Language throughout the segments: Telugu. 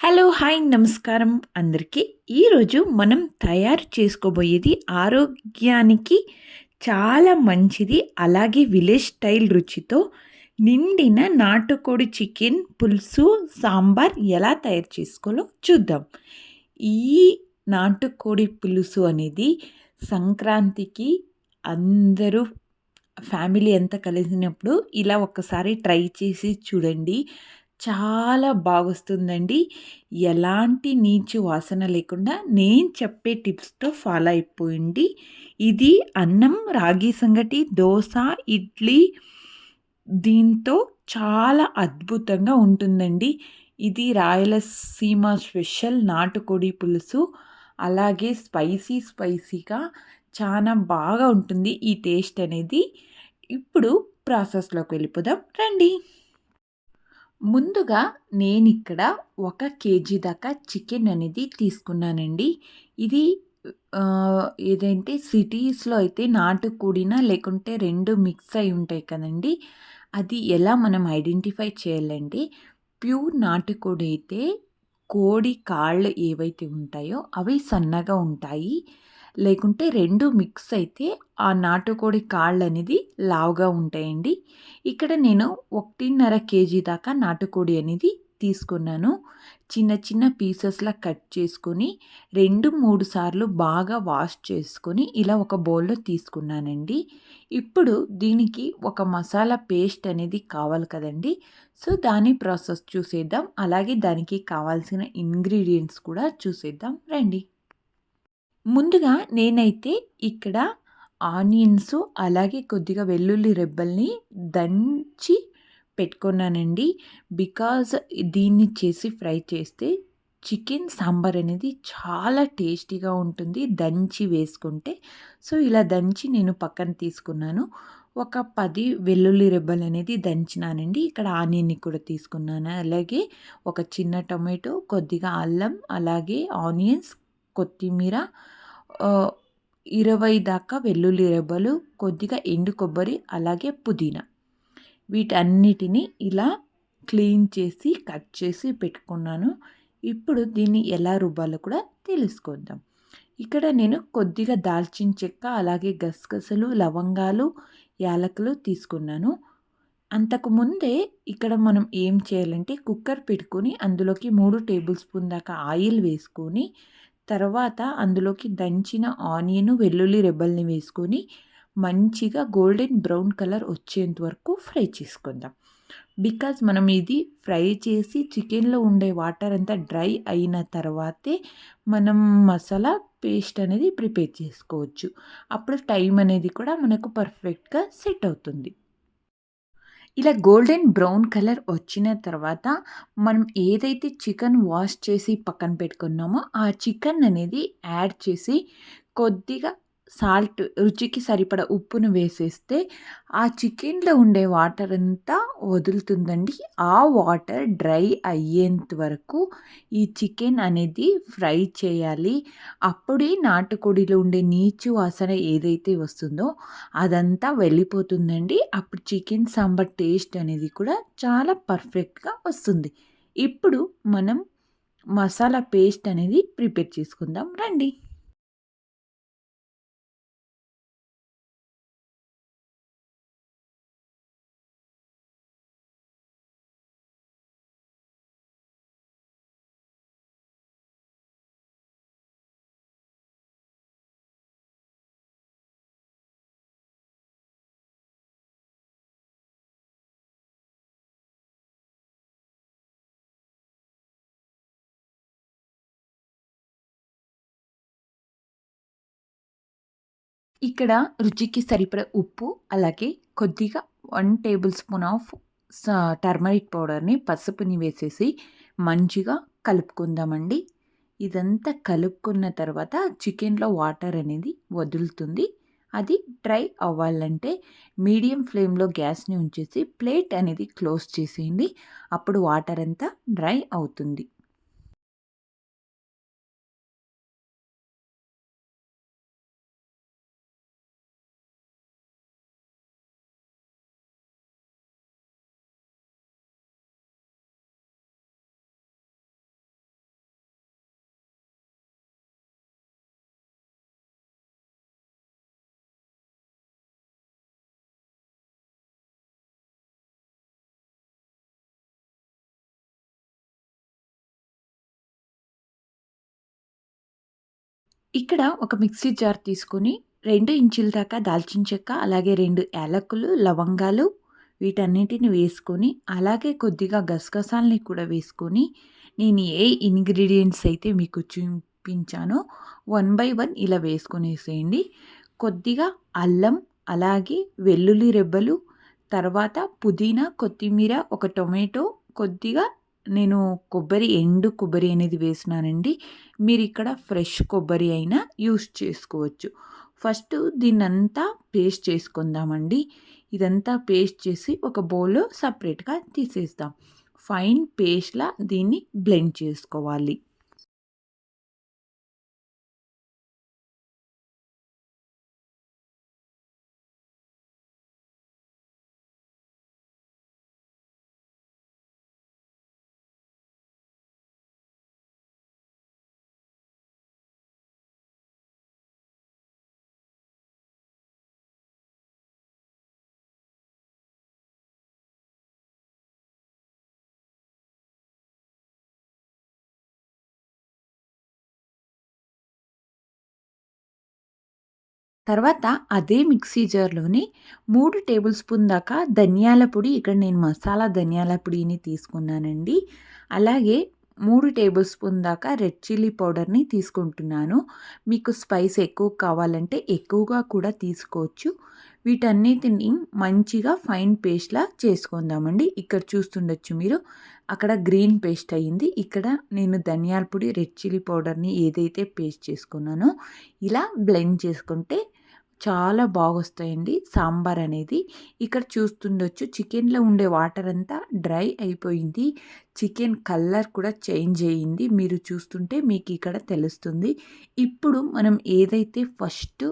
హలో హాయ్ నమస్కారం అందరికీ. ఈరోజు మనం తయారు చేసుకోబోయేది ఆరోగ్యానికి చాలా మంచిది. అలాగే విలేజ్ స్టైల్ రుచితో నిండిన నాటుకోడి చికెన్ పులుసు సాంబార్ ఎలా తయారు చేసుకోవాలో చూద్దాం. ఈ నాటుకోడి పులుసు అనేది సంక్రాంతికి అందరూ ఫ్యామిలీ అంతా కలిసినప్పుడు ఇలా ఒక్కసారి ట్రై చేసి చూడండి. చాలా బాగొస్తుందండి. ఎలాంటి నీచు వాసన లేకుండా నేను చెప్పే టిప్స్తో ఫాలో అయిపోయింది ఇది అన్నం రాగి సంగటి దోశ ఇడ్లీ దీంతో చాలా అద్భుతంగా ఉంటుందండి. ఇది రాయలసీమ స్పెషల్ నాటుకోడి పులుసు అలాగే స్పైసీ స్పైసీగా చాలా బాగా ఉంటుంది ఈ టేస్ట్ అనేది. ఇప్పుడు ప్రాసెస్లోకి వెళ్ళిపోదాం. రండి. ముందుగా నేను ఇక్కడ ఒక కేజీ దాకా చికెన్ అనేది తీసుకున్నానండి. ఇది ఏదంటే సిటీస్లో అయితే నాటుకోడిన లేకుంటే రెండు మిక్స్ అయి ఉంటాయి కదండి. అది ఎలా మనం ఐడెంటిఫై చేయాలండి ప్యూర్ నాటుకోడి అయితే కోడి కాళ్ళు ఏవైతే ఉంటాయో అవి సన్నగా ఉంటాయి. లేకుంటే రెండు మిక్స్ అయితే ఆ నాటుకోడి కాళ్ళు అనేది లావుగా ఉంటాయండి. ఇక్కడ నేను ఒకటిన్నర కేజీ దాకా నాటుకోడి అనేది తీసుకున్నాను. చిన్న చిన్న పీసెస్లా కట్ చేసుకొని రెండు మూడు సార్లు బాగా వాష్ చేసుకొని ఇలా ఒక బౌల్లో తీసుకున్నానండి. ఇప్పుడు దీనికి ఒక మసాలా పేస్ట్ అనేది కావాలి కదండి. సో దాని ప్రాసెస్ చూసేద్దాం. అలాగే దానికి కావాల్సిన ఇంగ్రీడియంట్స్ కూడా చూసేద్దాం. రండి. ముందుగా నేనైతే ఇక్కడ ఆనియన్స్ అలాగే కొద్దిగా వెల్లుల్లి రెబ్బల్ని దంచి పెట్టుకున్నానండి. బికాజ్ దీన్ని చేసి ఫ్రై చేస్తే చికెన్ సాంబార్ అనేది చాలా టేస్టీగా ఉంటుంది దంచి వేసుకుంటే. సో ఇలా దంచి నేను పక్కన తీసుకున్నాను. ఒక పది వెల్లుల్లి రెబ్బలు అనేది దంచినానండి. ఇక్కడ ఆనియన్ని కూడా తీసుకున్నాను. అలాగే ఒక చిన్న టొమాటో కొద్దిగా అల్లం అలాగే ఆనియన్స్ కొత్తిమీర ఇరవై దాకా వెల్లుల్లి రెబ్బలు కొద్దిగా ఎండు కొబ్బరి అలాగే పుదీనా. వీటన్నిటిని ఇలా క్లీన్ చేసి కట్ చేసి పెట్టుకున్నాను. ఇప్పుడు దీన్ని ఎలా రుబ్బాలో కూడా తెలుసుకుందాం ఇక్కడ నేను కొద్దిగా దాల్చిన చెక్క అలాగే గసగసలు లవంగాలు యాలకులు తీసుకున్నాను. అంతకుముందే ఇక్కడ మనం ఏం చేయాలంటే కుక్కర్ పెట్టుకొని అందులోకి మూడు టేబుల్ స్పూన్ దాకా ఆయిల్ వేసుకొని తర్వాత అందులోకి దంచిన ఆనియన్ వెల్లుల్లి రెబ్బల్ని వేసుకొని మంచిగా గోల్డెన్ బ్రౌన్ కలర్ వచ్చేంత వరకు ఫ్రై చేసుకుందాం. బికాజ్ మనం ఇది ఫ్రై చేసి చికెన్లో ఉండే వాటర్ అంతా డ్రై అయిన తర్వాతే మనం మసాలా పేస్ట్ అనేది ప్రిపేర్ చేసుకోవచ్చు. అప్పుడు టైం అనేది కూడా మనకు పర్ఫెక్ట్గా సెట్ అవుతుంది. ఇలా గోల్డెన్ బ్రౌన్ కలర్ వచ్చిన తర్వాత మనం ఏదైతే చికెన్ వాష్ చేసి పక్కన పెట్టుకున్నామో ఆ చికెన్ అనేది యాడ్ చేసి కొద్దిగా సాల్ట్ రుచికి సరిపడ ఉప్పును వేసేస్తే ఆ చికెన్లో ఉండే వాటర్ అంతా వదులుతుందండి. ఆ వాటర్ డ్రై అయ్యేంత వరకు ఈ చికెన్ అనేది ఫ్రై చేయాలి. అప్పుడే నాటుకోడిలో ఉండే నీచు వాసన ఏదైతే వస్తుందో అదంతా వెళ్ళిపోతుందండి. అప్పుడు చికెన్ సాంబార్ టేస్ట్ అనేది కూడా చాలా పర్ఫెక్ట్గా వస్తుంది. ఇప్పుడు మనం మసాలా పేస్ట్ అనేది ప్రిపేర్ చేసుకుందాం. రండి. ఇక్కడ రుచికి సరిపడ ఉప్పు అలాగే కొద్దిగా one tablespoon of turmeric పౌడర్ని పసుపుని వేసేసి మంచిగా కలుపుకుందామండి. ఇదంతా కలుపుకున్న తర్వాత చికెన్లో వాటర్ అనేది వదులుతుంది. అది డ్రై అవ్వాలంటే మీడియం ఫ్లేమ్లో గ్యాస్ని ఉంచేసి ప్లేట్ అనేది క్లోజ్ చేసేయండి. అప్పుడు వాటర్ అంతా డ్రై అవుతుంది. ఇక్కడ ఒక మిక్సీ జార్ తీసుకొని రెండు ఇంచుల దాకా దాల్చిన చెక్క అలాగే రెండు యాలకులు లవంగాలు వీటన్నిటిని వేసుకొని అలాగే కొద్దిగా గసగసాలని కూడా వేసుకొని నేను ఏ ఇంగ్రీడియంట్స్ అయితే మీకు చూపించానో వన్ బై వన్ ఇలా వేసుకొనేసేయండి. కొద్దిగా అల్లం అలాగే వెల్లుల్లి రెబ్బలు తర్వాత పుదీనా కొత్తిమీర ఒక టొమాటో కొద్దిగా నేను కొబ్బరి ఎండు కొబ్బరి అనేది వేసినానండి. మీరు ఇక్కడ ఫ్రెష్ కొబ్బరి అయినా యూస్ చేసుకోవచ్చు. ఫస్ట్ దీన్నంతా పేస్ట్ చేసుకుందామండి. ఇదంతా పేస్ట్ చేసి ఒక బౌల్లో సపరేట్గా తీసేస్తాం ఫైన్ పేస్ట్లా దీన్ని బ్లెండ్ చేసుకోవాలి. తర్వాత అదే మిక్సీ జార్లోని మూడు టేబుల్ స్పూన్ దాకా ధనియాల పొడి ఇక్కడ నేను మసాలా ధనియాల పొడిని తీసుకున్నానండి. అలాగే మూడు టేబుల్ స్పూన్ దాకా రెడ్ చిల్లీ పౌడర్ని తీసుకుంటున్నాను. మీకు స్పైస్ ఎక్కువ కావాలంటే ఎక్కువగా కూడా తీసుకోవచ్చు. వీటన్నిటిని మంచిగా ఫైన్ పేస్ట్లా చేసుకుందామండి. ఇక్కడ చూస్తుండొచ్చు మీరు. అక్కడ గ్రీన్ పేస్ట్ అయ్యింది ఇక్కడ నేను ధనియాల పొడి రెడ్ చిల్లీ పౌడర్ని ఏదైతే పేస్ట్ చేసుకున్నానో ఇలా బ్లెండ్ చేసుకుంటే చాలా బాగొస్తాయండి. సాంబార్ అనేది ఇక్కడ చూస్తుండొచ్చు చికెన్లో ఉండే వాటర్ అంతా డ్రై అయిపోయింది. చికెన్ కలర్ కూడా చేంజ్ అయ్యింది. మీరు చూస్తుంటే మీకు ఇక్కడ తెలుస్తుంది. ఇప్పుడు మనం ఏదైతే ఫస్ట్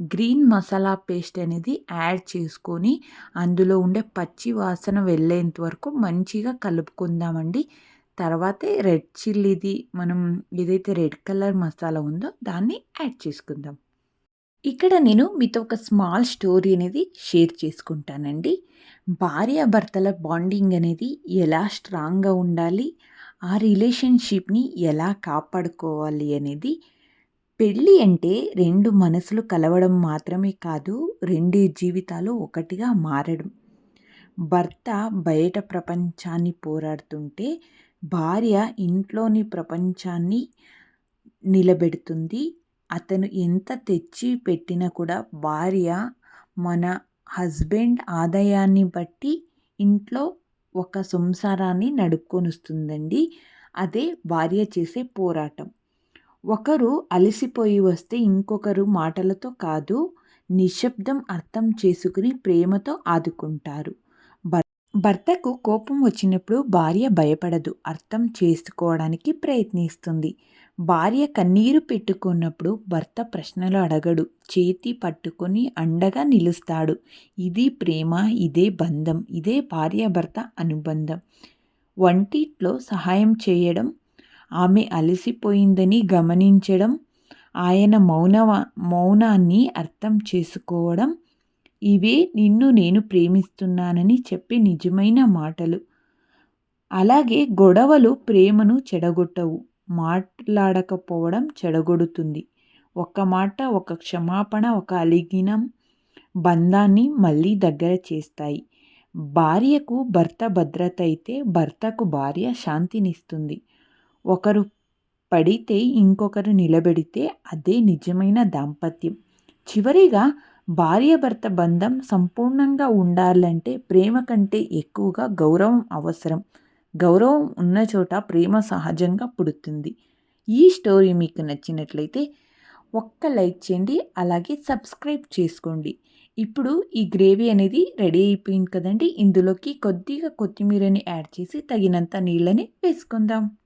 గ్రీన్ మసాలా పేస్ట్ అనేది యాడ్ చేసుకొని అందులో ఉండే పచ్చి వాసన వెళ్ళేంత వరకు మంచిగా కలుపుకుందామండి. తర్వాతే రెడ్ చిల్లీది మనం ఏదైతే రెడ్ కలర్ మసాలా ఉందో దాన్ని యాడ్ చేసుకుందాం. ఇక్కడ నేను మీతో ఒక స్మాల్ స్టోరీ అనేది షేర్ చేసుకుంటానండి. భార్యాభర్తల బాండింగ్ అనేది ఎలా స్ట్రాంగ్గా ఉండాలి ఆ రిలేషన్షిప్ని ఎలా కాపాడుకోవాలి అనేది. పెళ్ళి అంటే రెండు మనసులు కలవడం మాత్రమే కాదు రెండు జీవితాలు ఒకటిగా మారడం. భర్త బయట ప్రపంచాన్ని పోరాడుతుంటే భార్య ఇంట్లోని ప్రపంచాన్ని నిలబెడుతుంది. అతను ఎంత తెచ్చి పెట్టినా కూడా భార్య మన హస్బెండ్ ఆదాయాన్ని బట్టి ఇంట్లో ఒక సంసారాన్ని నడుపుకొనిస్తుందండి. అదే భార్య చేసే పోరాటం. ఒకరు అలసిపోయి వస్తే ఇంకొకరు మాటలతో కాదు నిశ్శబ్దం అర్థం చేసుకుని ప్రేమతో ఆదుకుంటారు. భర్తకు కోపం వచ్చినప్పుడు భార్య భయపడదు. అర్థం చేసుకోవడానికి ప్రయత్నిస్తుంది. భార్య కన్నీరు పెట్టుకున్నప్పుడు భర్త ప్రశ్నలు అడగడు. చేతి పట్టుకొని అండగా నిలుస్తాడు. ఇది ప్రేమ ఇదే బంధం ఇదే భార్యాభర్త అనుబంధం. వంటిట్లో సహాయం చేయడం ఆమె అలసిపోయిందని గమనించడం ఆయన మౌన మౌనాన్ని అర్థం చేసుకోవడం ఇవే నిన్ను నేను ప్రేమిస్తున్నానని చెప్పే నిజమైన మాటలు. అలాగే గొడవలు ప్రేమను చెడగొట్టవు. మాట్లాడకపోవడం చెడగొడుతుంది. ఒక మాట ఒక క్షమాపణ ఒక అలిగినం బంధాన్ని మళ్ళీ దగ్గర చేస్తాయి. భార్యకు భర్త భద్రత అయితే భర్తకు భార్య శాంతినిస్తుంది. ఒకరు పడితే ఇంకొకరు నిలబెడితే అదే నిజమైన దాంపత్యం. చివరిగా భార్య భర్త బంధం సంపూర్ణంగా ఉండాలంటే ప్రేమ కంటే ఎక్కువగా గౌరవం అవసరం. గౌరవం ఉన్న చోట ప్రేమ సహజంగా పుడుతుంది. ఈ స్టోరీ మీకు నచ్చినట్లయితే ఒక్క లైక్ చేయండి అలాగే సబ్స్క్రైబ్ చేసుకోండి. ఇప్పుడు ఈ గ్రేవీ అనేది రెడీ అయిపోయింది కదండి. ఇందులోకి కొద్దిగా కొత్తిమీరని యాడ్ చేసి తగినంత నీళ్ళని వేసుకుందాం.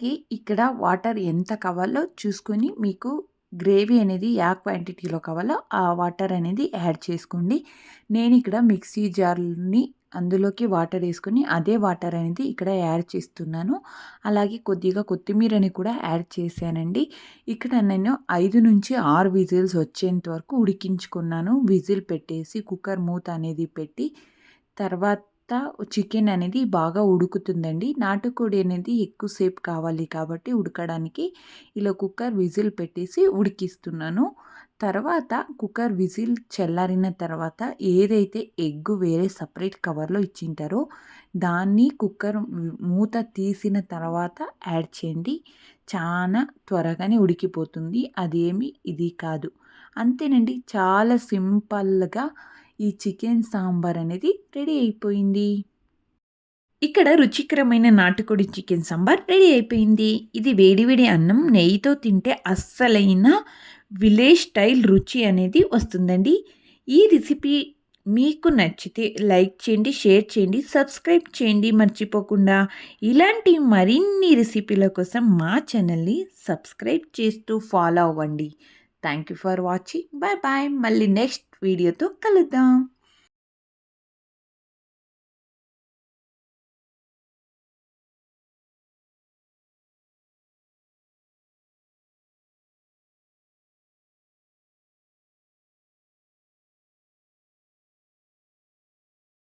కి ఇక్కడ వాటర్ ఎంత కావాలో చూసుకొని మీకు గ్రేవీ అనేది యా క్వాంటిటీలో కావాలో ఆ వాటర్ అనేది యాడ్ చేసుకోండి. నేను ఇక్కడ మిక్సీ జార్ని అందులోకి వాటర్ వేసుకొని అదే వాటర్ అనేది ఇక్కడ యాడ్ చేస్తున్నాను. అలాగే కొద్దిగా కొత్తిమీరని కూడా యాడ్ చేశానండి. ఇక్కడ నేను ఐదు నుంచి ఆరు విజిల్స్ వచ్చేంత వరకు ఉడికించుకున్నాను. విజిల్ పెట్టేసి కుక్కర్ మూత అనేది పెట్టి తర్వాత చికెన్ అనేది బాగా ఉడుకుతుందండి. నాటుకోడి అనేది ఎక్కువసేపు కావాలి కాబట్టి ఉడకడానికి ఇలా కుక్కర్ విజిల్ పెట్టేసి ఉడికిస్తున్నాను. తర్వాత కుక్కర్ విజిల్ చల్లారిన తర్వాత ఏదైతే ఎగ్ వేరే సపరేట్ కవర్లో ఇచ్చింటారో దాన్ని కుక్కర్ మూత తీసిన తర్వాత యాడ్ చేయండి. చాలా త్వరగానే ఉడికిపోతుంది. అదేమి ఇది కాదు. అంతేనండి. చాలా సింపుల్గా ఈ చికెన్ సాంబార్ అనేది రెడీ అయిపోయింది. ఇక్కడ రుచికరమైన నాటుకోడి చికెన్ సాంబార్ రెడీ అయిపోయింది. ఇది వేడివేడి అన్నం నెయ్యితో తింటే అస్సలైన విలేజ్ స్టైల్ రుచి అనేది వస్తుందండి. ఈ రెసిపీ మీకు నచ్చితే లైక్ చేయండి షేర్ చేయండి సబ్స్క్రైబ్ చేయండి మర్చిపోకుండా. ఇలాంటి మరిన్ని రెసిపీల కోసం మా ఛానల్ని సబ్స్క్రైబ్ చేస్తూ ఫాలో అవ్వండి. Thank you for watching bye bye మళ్ళీ నెక్స్ట్ వీడియోతో కలుద్దాం.